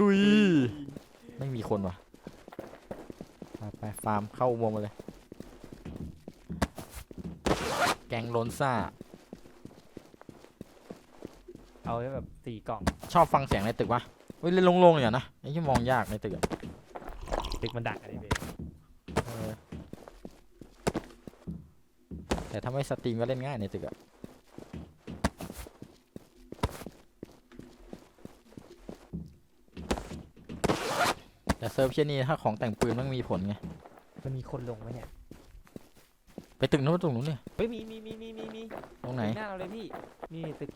ลุย ไม่มีคนว่ะไปไปฟาร์มเข้าอุโมงค์มาเลย แกงโลนซ่า เอาไว้แบบสี่กล่องชอบฟังเสียงในตึกปะเฮ้ยเล่นโล่งๆอย่างนะไอ้ที่มองยากในตึกอะตึกมันดักอะไรเบเออแต่ถ้าไม่สตรีมก็เล่นง่ายในตึกอะ เซิร์ฟเช่นนี้ถ้าของแต่งปืนมันมีผลไง มันมีคนลงไหมเนี่ยไปตึกนู้นตรงนู้นเนี่ยเฮ้ยมีมีมีมีมีมีตรงไหนตึกหน้าเราเลยพี่นี่ตึก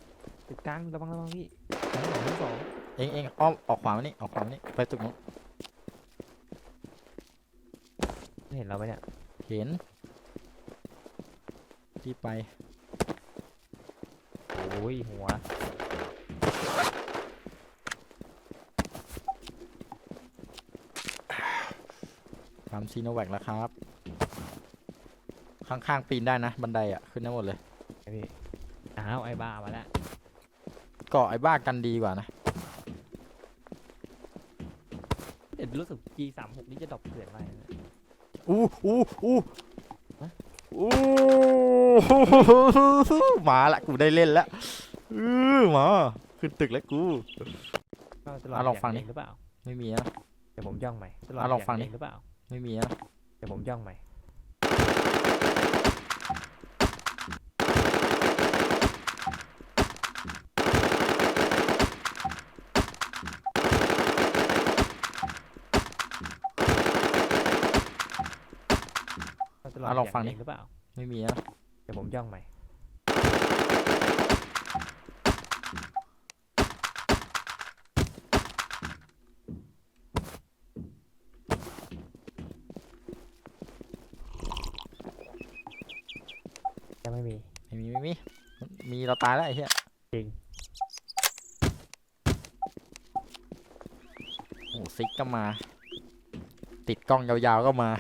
ตึกกลางระวังระวังพี่ชั้นสองชั้นสองเองเองอ้อมออกขวามานี่ออกขวามานี่ไปตึกนู้นไม่เห็นเราไหมเนี่ยเห็นที่ไปโอ้ยหัว ทำซีโนแวคแล้วครับ ข้างๆปีนได้นะ บันไดอะขึ้นได้หมดเลย ไอพี่อ้าวไอ้บ้ามาแล้วเกาะไอ้บ้ากันดีกว่านะ เอ็ดรู้สึก G สามหกนี่จะดรอปเกลื่อนไปนะอู้อู้อู้ฮะอู้มาละกูได้เล่นแล้วอือมาขึ้นตึกแล้วกู ก็จะอะลองฟังดิเสียหรือเปล่าไม่มีนะ เดี๋ยวผมย่องใหม่จะอะลองฟังดิเสียหรือเปล่า ไม่มีนะเดี๋ยวผมย่องใหม่ก็จะอะลองฟังดิเสียหรือเปล่า ไม่มีนะเดี๋ยวผมย่องใหม่ ยังไม่มี ไม่มีไม่มี มีเราตายแล้วไอ้เหี้ยจริง โอ้ซิกก็มา ติดกล้องยาวๆก็มา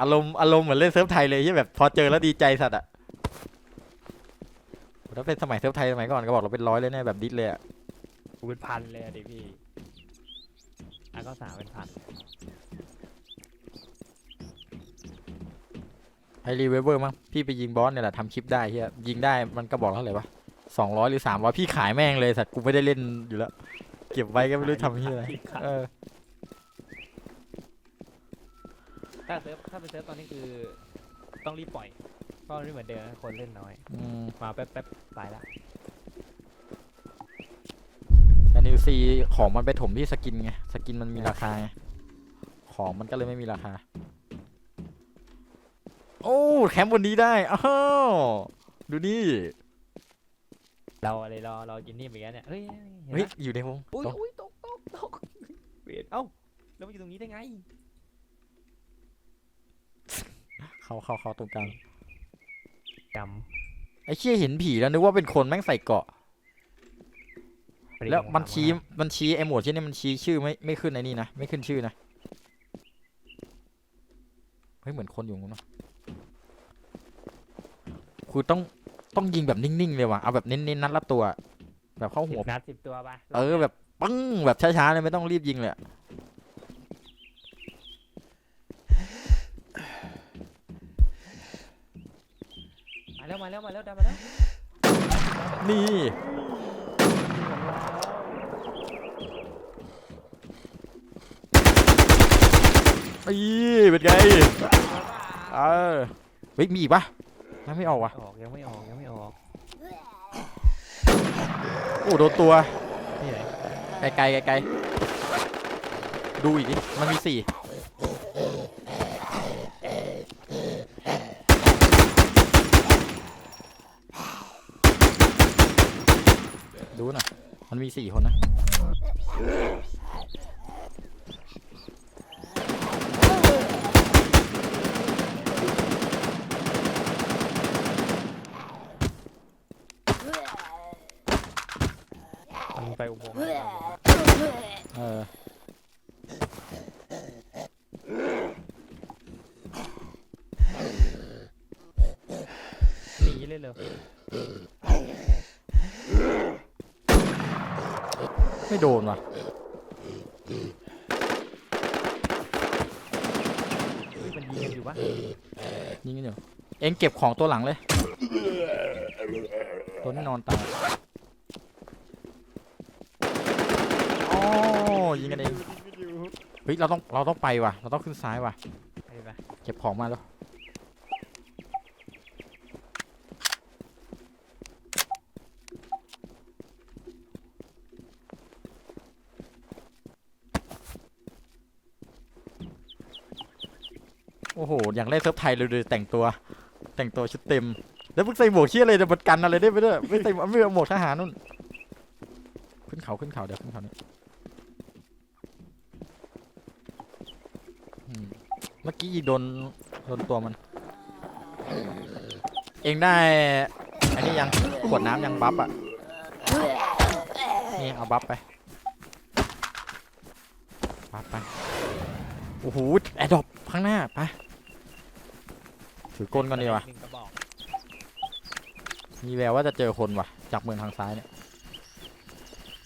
อารมณ์อารมณ์เหมือนเล่นเซิร์ฟไทยเลยที่แบบพอเจอแล้วดีใจสัตว์อะถ้าเป็นสมัยเซิร์ฟไทยสมัยก่อนก็บอกเราเป็นร้อยเลยเนี่ยแบบดิสเลยอะกูเป็นพันเลยอะดิพี่อะก็สามเป็นพัน ไอรีเวเวอร์มั้งพี่ไปยิงบอสเนี่ยแหละทำคลิปได้เฮียยิงได้มันก็บอกเท่าไหร่วะสองร้อยหรือสามร้อยพี่ขายแม่งเลยสัตว์กูไม่ได้เล่นอยู่แล้ว เก็บไว้ก็ไม่รู้ทำเฮียอะไรเออถ้าเซิร์ฟถ้าเป็นเซิร์ฟตอนนี้คือต้องรีบปล่อย ก็ไม่เหมือนเดิมนะคนเล่นน้อย อืมมาแป๊บแป๊บตายละแต่นิวซีของมันไปถมที่สกินไงสกินมันมีราคาไงของมันก็เลยไม่มีราคา โอ้แคมป์บนนี้ได้อ้าวดูนี่เราอะไรรอรอกินนี่ไปกันเนี่ยเฮ้ยเห็นเฮ้ยปะอยู่ในวงอุ้ยตรงอุ้ยตกตกตกเวียนเอ้าแล้วมาอยู่ตรงนี้ได้ไง เข้าเข้าเข้าตรงกลางจไอ้เชี่ยเห็นผีแล้วนึกว่าเป็นคนแม่งใส่เกราะำแล้วมันชี้มันชี้ไอ้หมวดที่นี่มันชี้ชื่อไม่ไม่ขึ้นไอ้นี่นะไม่ขึ้นชื่อนะเฮ้ยเหมือนคนอยู่นู้นเนอะ คือต้องต้องยิงแบบนิ่งๆเลยว่ะเอาแบบเน้นๆนัดละตัว แบบเข้าสิหัวบนัดสิบตัวปะเออแบบปึ้งแบบช้าๆเลยไม่ต้องรีบยิงเลยอะมาแล้วมาแล้วมาแล้วดันมาแล้วนี่ อีเป็นไง เออเฮ้ยมีอีกปะ ยังไม่ออกวะออกยังไม่ออกยังไม่ออกโอ้โดนตัวนี่ไหนไกลไกลไกลไกลๆดูอีกดิมันมีสี่ดูหน่อยมันมีสี่คนนะ อุโมงค์แล้วเออหนีเลยเลยไม่โดนว่ะเฮ้ยมันยิงกันอยู่ปะยิงกันอยู่เองเก็บของตัวหลังเลย ตัวนี้นอนตายอ๋อ ยิงกันเองเฮ้ยเราต้องเราต้องไปว่ะ เราต้องขึ้นซ้ายว่ะไปไปเก็บของมาแล้วโอ้โหอย่างเล่นเซิร์ฟไทยเลยแต่งตัว แต่งตัวชุดเต็ม แล้วมึงใส่หมวกเชี่ยอะไรเดี๋ยวมันกันอะไรได้ไหมเนี่ยไม่ใส่ไม่เอาหมวกทหารนู่น ขึ้นเขาขึ้นเขาเดี๋ยวขึ้นเขานี่อืม เมื่อกี้ยิงโดนโดนตัวมัน เองได้อันนี้ยังขวดน้ำยังบัฟอะ นี่เอาบัฟไปบัฟไป โอ้โหแอดดอปข้างหน้าไปถือกลก่อนดีกว่าหนึ่งกระบอกมีแววว่าจะเจอคนว่ะ จากเมืองทางซ้ายเนี่ย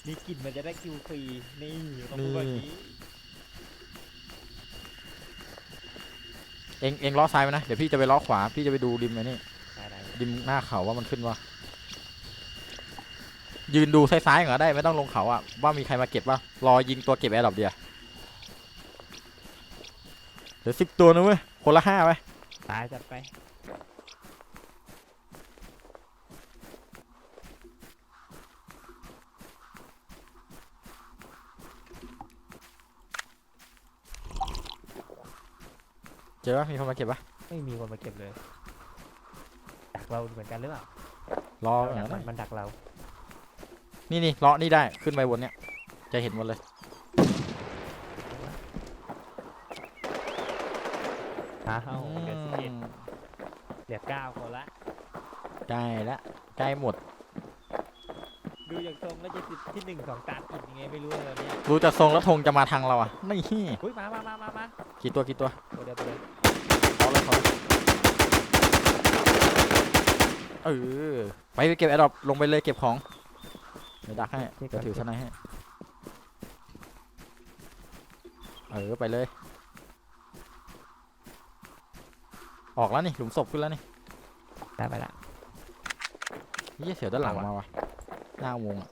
มีกลิ่นมันจะได้คิวฟรีนี่ต้องพูดแบบนี้ เองเองล้อซ้ายไปนะ เดี๋ยวพี่จะไปล้อขวา พี่จะไปดูริมไอ้นี่ ได้ได้ริมหน้าเขาว่ามันขึ้นว่ายืนดูซ้ายๆก็ได้ไม่ต้องลงเขาอะว่ามีใครมาเก็บป่ะรอยิงตัวเก็บแอร์ดรอปเดียวเดี๋ยวสิบตัวนะเว้ยคนละห้าไปตายจัดไป เจอป่ะมีคนมาเก็บป่ะไม่มีคนมาเก็บเลย ดักเราเหมือนกันหรือเปล่ารอเราหน่ดัอกยมันมันดักเรา นี่นี่เลาะนี่ได้ขึ้นไปบนเนี้ยจะเห็นหมดเลย ฮะเอาเดือนสิบเอ็ดอืมเหลือเก้าคนละใกล้ละใกล้หมด ดูอย่างทรงแล้วจะติดที่หนึ่งสองตามอีกยังไงไม่รู้เลยเนี่ยรู้จะทรงแล้วธงจะมาทางเราอะไม่ฮี่อุ้ยมามามามามากี่ตัวกี่ตัวตัวเดียวตัวเดียวเอาเลยเขาเลยเออไปไปเก็บแอร์ดรอปลงไปเลยเก็บของเดี๋ยวดักให้เดี๋ยวถือสไนให้เออไปเลย ออกแล้วนี่หลุมศพขึ้นแล้วนี่ได้ไปละเฮียเสียวด้านหลังมาว่ะ หน้าวงอะ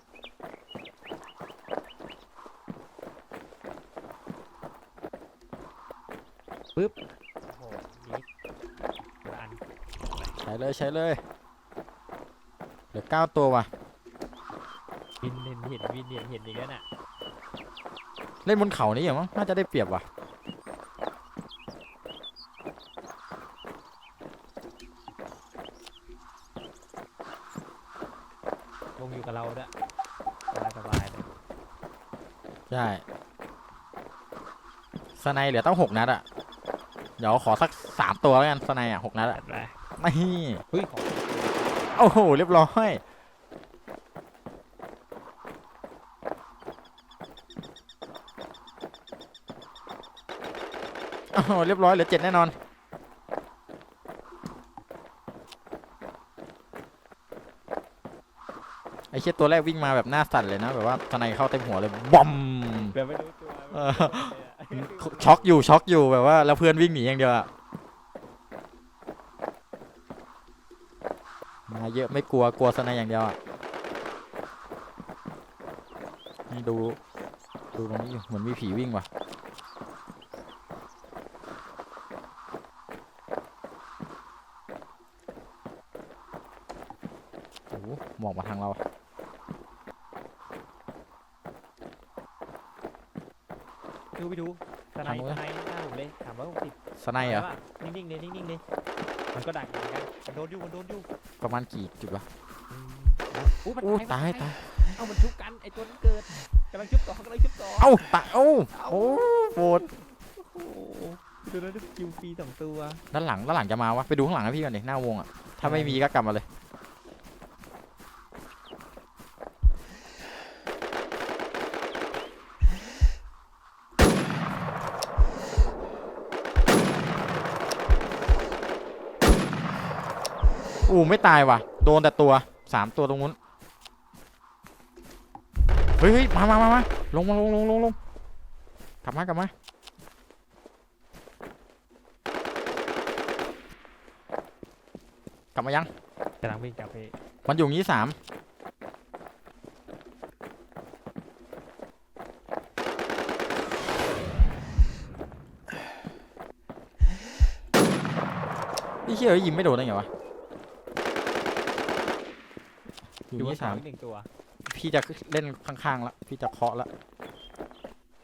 โอ้โหนี่ละอันใช้เลยใช้เลย เหลือเก้าตัวว่ะ วินเห็นเห็นวินเห็นเห็นอย่างนั้นอะ เล่นบนเขานี่อย่างมั้งน่าจะได้เปรียบว่ะ วงอยู่กับเราด้วยสบายสบายเลย ใช่ สไนเหลือตั้งหกนัดอะเดี๋ยวขอสักสามตัวแล้วกันสไนอะหกนัดอะจัดไปไม่เฮ้ยของโอ้โหเรียบร้อยโอ้โหเรียบร้อยเหลือเจ็ดแน่นอนไอ้เชี่ยตัวแรกวิ่งมาแบบหน้าสั่นเลยนะ แบบว่าสไนเข้าเต็มหัวเลยบอมแบบไม่รู้ตัวเออ ช็อกอยู่ช็อกอยู่แบบว่าแล้วเพื่อนวิ่งหนีอย่างเดียวอะมาเยอะไม่กลัวกลัวสนายอย่างเดียวอะนี่ดูดูตรงนี้อยู่เหมือนมีผีวิ่งว่ะโอ้โหมองมาทางเรา ดูไปดูสไนทางนู้ด์นสไนด์หน้าผมเลยสามร้อยหกสิบสนายเหรอนิ่งๆเลยนิ่งๆเลยมันก็ดักเหมือนกันมันโดนอยู่มันโดนอยู่ประมาณกี่จุดวะอืมอู้มันอู้ตายตายมันตายเอ้ามันชุบกันไอตัวนั้นเกิดกำลังชุบต่อกำลังชุบต่อเอ้าตายเอ้าโอ้โหดโอ้โหตัวนั้นคิวฟรีสองตัวด้านหลังด้านหลังจะมาวะไปดูข้างหลังนะพี่ก่อนดิหน้าวงอะถ้าไม่มีก็กลับมาเลย ไม่ตายว่ะ โดนแต่ตัวสามตัวตรงนู้น เฮ้ยเฮ้ยมามามามาลงมาลงลงลงลงกลับมากลับมา กลับมายัง กำลังวิ่งกลับไปมันอยู่งี้สามนี่เชี่ยยิงไม่โดนได้ไงวะ อยู่ดูว่างี้สาสามมหนึ่งตัว พี่จะเล่นข้างๆละพี่จะเคาะละ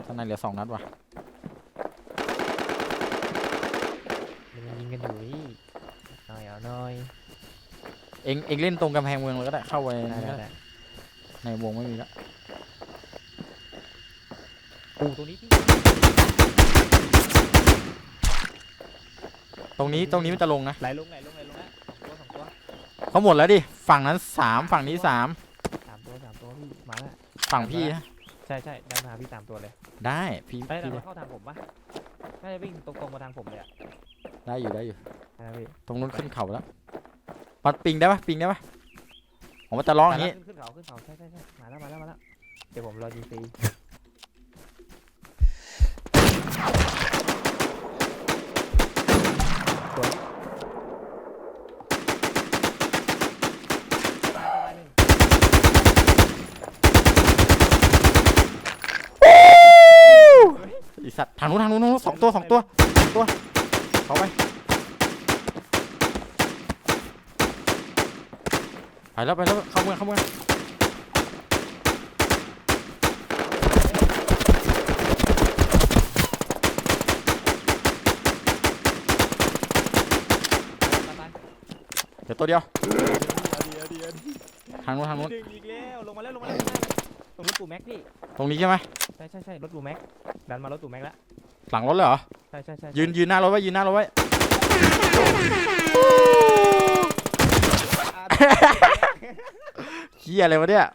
ข้างในเหลือสองนัดว่ะมันยังยิงกันอยู่นี่หน่อยเอาหน่อยเอ็งเอ็งเล่นตรงกำแพงเมืองเลยก็ได้เข้าไปได้ได้ได้ในวงไม่มีละปูตรงนี้พี่ตรงนี้ตรงนี้มันจะลงนะไหลลงไหลล เขาหมดแล้วดิ ฝั่งนั้นสามฝั่งนี้สามสามตัวสามตัวพี่มาแล้วฝั่งพี่นะใช่ใช่ด้านมาพี่สามตัวเลยได้พี่ได้ยพี่เราเข้าทางผมปะน่าจะวิ่งตรงๆมาทางผมเลยอะได้อยู่ได้อยู่นะพี่ตรงนู้นขึ้นเขาแล้วปัดปิงได้ปะปิงได้ปะผมว่าจะร้องอย่างนี้นี้ขึ้นเขาขึ้นเขาใช่ใช่ใช่มาแล้วมาแล้วมาแล้วเดี๋ยวผมรอยิงฟรีสวยตายตายหนึ่ง ไอี สัตว์ทางนู้นทางนู้นทางนู้นสองตัวสองตัวสองตัวเขาไปไปแล้วไปแล้วเข้าเมืองเข้าเมืองตายเดี๋ยวตัวเดียวเดียวเดียวเดียวทางนู้นทางนู้นดึงอีกแล้วลงมาแล้วลงมาแล้วลงมาแล้วตรงรถปู่แม็กพี่ตรงนี้ใช่ไหมใช่ใช่ใช่รถปู่แม็ก ดันมารถปู่แม็กแล้วหลังรถเลยเหรอ ใช่ใช่ใช่ยืนยืนหน้ารถไว้ยืนหน้ารถไว้อ่าเฮียอะไรวะเนี่ย